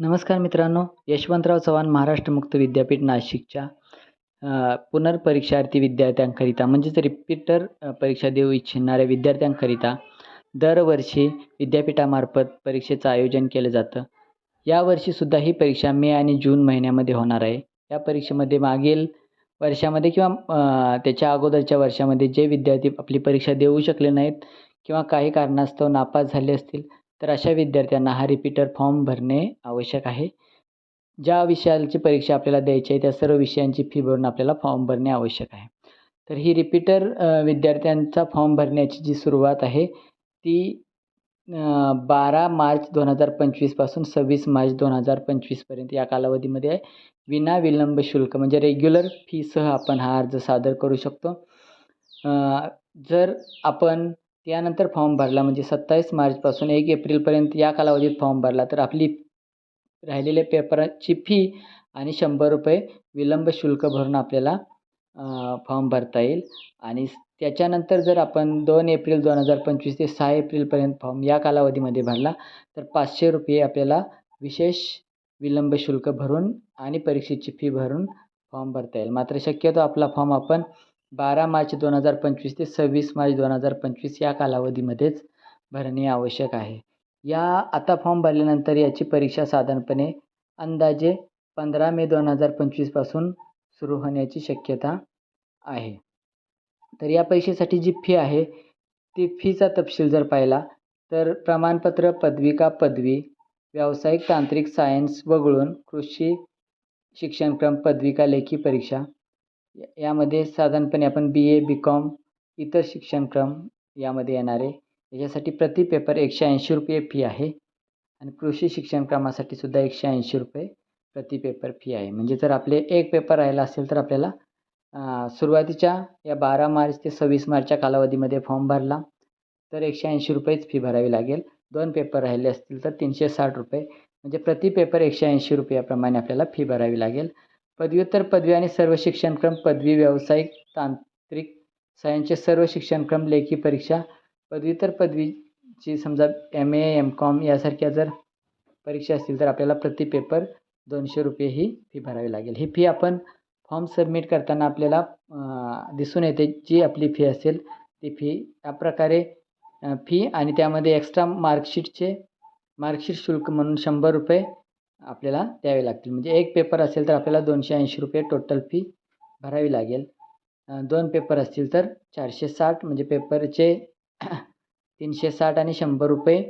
नमस्कार मित्रांनो यशवंतराव चव्हाण महाराष्ट्र मुक्त विद्यापीठ नाशिकच्या पुनर्परीक्षार्थी विद्यार्थ्यांकरिता म्हणजेच रिपीटर परीक्षा देऊ इच्छिणाऱ्या विद्यार्थ्यांकरिता दरवर्षी विद्यापीठामार्फत परीक्षेचं आयोजन केलं जातं. यावर्षीसुद्धा ही परीक्षा मे आणि जून महिन्यामध्ये होणार आहे. या परीक्षेमध्ये मागील वर्षामध्ये किंवा त्याच्या अगोदरच्या वर्षामध्ये जे विद्यार्थी आपली परीक्षा देऊ शकले नाहीत किंवा काही कारणास्तव नापास झाले असतील तर अशा विद्यार्थ्यांना हा रिपीटर फॉर्म भरणे आवश्यक आहे. ज्या विषयाची परीक्षा आपल्याला द्यायची आहे त्या सर्व विषयांची फी भरून आपल्याला फॉर्म भरणे आवश्यक आहे. तर ही रिपीटर विद्यार्थ्यांचा फॉर्म भरण्याची जी सुरुवात आहे ती बारा मार्च दोन हजार पंचवीसपासून सव्वीस मार्च दोन हजार पंचवीसपर्यंत या कालावधीमध्ये आहे. विना विलंब शुल्क म्हणजे रेग्युलर फीसह आपण हा अर्ज सादर करू शकतो. जर आपण त्यानंतर फॉर्म भरला म्हणजे सत्तावीस मार्चपासून एक एप्रिलपर्यंत या कालावधीत फॉर्म भरला. तर आपली राहिलेल्या पेपराची फी आणि शंभर रुपये विलंब शुल्क भरून आपल्याला फॉर्म भरता येईल. आणि त्याच्यानंतर जर आपण दोन एप्रिल दोन हजार पंचवीस ते सहा एप्रिलपर्यंत फॉर्म या कालावधीमध्ये भरला तर पाचशे रुपये आपल्याला विशेष विलंब शुल्क भरून आणि परीक्षेची फी भरून फॉर्म भरता येईल. मात्र शक्यतो आपला फॉर्म आपण बारा मार्च दोन हजार पंचवीस ते सव्वीस मार्च दोन हजार पंचवीस या कालावधीमध्येच भरणे आवश्यक आहे. या आता फॉर्म भरल्यानंतर याची परीक्षा साधारणपणे अंदाजे पंधरा मे दोन हजार पंचवीसपासून सुरू होण्याची शक्यता आहे. तर या परीक्षेसाठी जी फी आहे ती फीचा तपशील जर पाहिला तर प्रमाणपत्र पदविका पदवी व्यावसायिक तांत्रिक सायन्स वगळून कृषी शिक्षणक्रम पदविका लेखी परीक्षा यामध्ये साधारणपणे आपण बी ए बी कॉम इतर शिक्षणक्रम यामध्ये येणार. आहे याच्यासाठी प्रति पेपर एकशे ऐंशी रुपये फी आहे. आणि कृषी शिक्षणक्रमासाठी सुद्धा एकशे ऐंशी रुपये प्रति पेपर फी आहे. म्हणजे जर आपले एक पेपर राहिला असेल तर आपल्याला सुरुवातीच्या या बारा मार्च ते सव्वीस मार्चच्या कालावधीमध्ये फॉर्म भरला तर एकशे ऐंशी रुपयेच फी भरावी लागेल. दोन पेपर राहिले असतील तर तीनशे साठ रुपये. म्हणजे प्रति पेपर एकशे ऐंशी रुपयाप्रमाणे आपल्याला फी भरावी लागेल. पदव्युत्तर पदवी आणि सर्व शिक्षणक्रम पदवी व्यावसायिक तांत्रिक सायन्सचे सर्व शिक्षणक्रम लेखी परीक्षा पदव्युत्तर पदवीची समजा एम ए एम कॉम यासारख्या जर परीक्षा असतील तर आपल्याला प्रति पेपर दोनशे रुपये ही फी भरावी लागेल. ही फी आपण फॉर्म सबमिट करताना आपल्याला दिसून येते जी आपली फी असेल ती फी या प्रकारे फी आणि त्यामध्ये एक्स्ट्रा मार्कशीटचे मार्कशीट शुल्क म्हणून शंभर रुपये आपल्याला द्यावे लागतील. म्हणजे एक पेपर असेल तर आपल्याला दोनशे ऐंशी रुपये टोटल फी भरावी लागेल. दोन पेपर असतील तर चारशे साठ म्हणजे पेपरचे तीनशे साठ आणि शंभर रुपये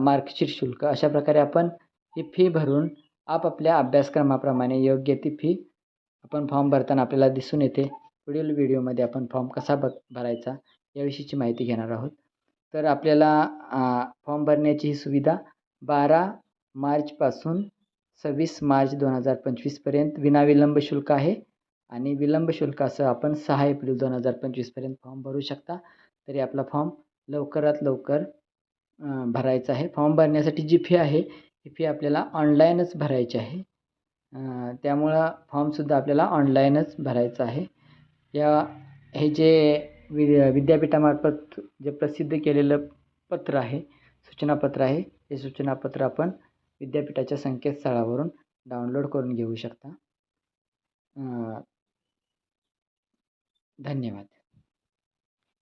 मार्कशीट शुल्क. अशा प्रकारे आपण ही फी भरून आपापल्या अभ्यासक्रमाप्रमाणे योग्य ती फी आपण फॉर्म भरताना आपल्याला दिसून येते. पुढील व्हिडिओमध्ये आपण फॉर्म कसा ब भरायचा याविषयीची माहिती घेणार आहोत. तर आपल्याला फॉर्म भरण्याची ही सुविधा बारा मार्चपासून सव्वीस मार्च दोन हजार पंचवीसपर्यंत विनाविलंब शुल्क आहे. आणि विलंब शुल्कासह आपण सहा एप्रिल दोन हजार पंचवीसपर्यंत फॉर्म भरू शकता. तरी आपला फॉर्म लवकरात लवकर भरायचा आहे. फॉर्म भरण्यासाठी जी फी आहे ही फी आपल्याला ऑनलाईनच भरायची आहे. त्यामुळं फॉर्मसुद्धा आपल्याला ऑनलाईनच भरायचं आहे. या हे जे वि विद्यापीठामार्फत जे प्रसिद्ध केलेलं पत्र आहे सूचनापत्र आहे हे सूचनापत्र आपण विद्यापीठाच्या संकेतस्थळावरून डाउनलोड करून घेऊ शकता. धन्यवाद.